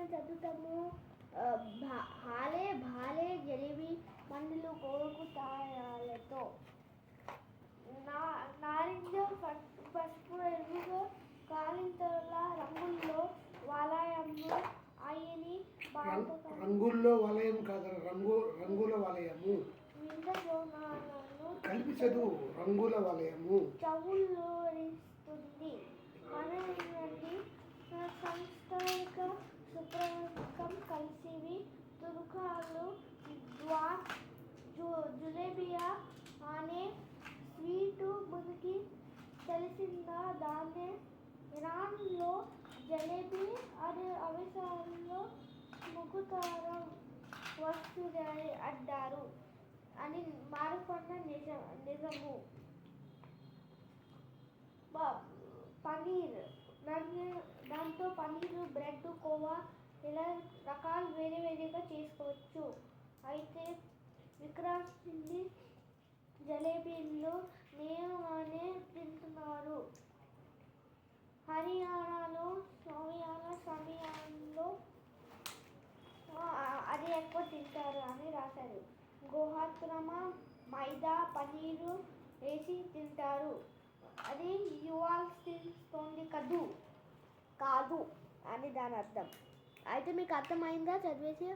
మనం చదువుతాము? హాలే భాలే జలేబీ మందులు కోరుకు తాయాలతో నా నారింజ పసుపు ఎరువుగా కాలింతల రంగుల్లో వలయంలో ఆయని రంగుల్లో వలయం కాదు రంగు రంగుల వలయము. కలిపి చదువు రంగుల వలయము. చవులోరిస్తుంది మనల్ని తురుకాలు జు- జులేబియా అనే స్వీటు మనకి తెలిసిందా? దాన్నే ఇరాన్లో జలేబీ అనే అవసరంలో ముఖతార వస్తువులని అడ్డారు అని మారుకొన్న నిజ నిజము. పనీర్ దాంతో పనీరు బ్రెడ్ కోవా ఇలా రకాలు వేరే వేరేగా చేసుకోవచ్చు. అయితే విక్రాంతి జలేబీలు నేరుగానే తింటున్నారు. హర్యానాలో సోయానా సమయంలో అది ఎక్కువ తింటారు అని రాశారు. గోహాత్రమ మైదా పనీరు వేసి తింటారు. అది ఇవ్వాల్సింది కదూ? కాదు అని దాని అర్థం. అయితే మీకు అర్థమైందా చదివేసి?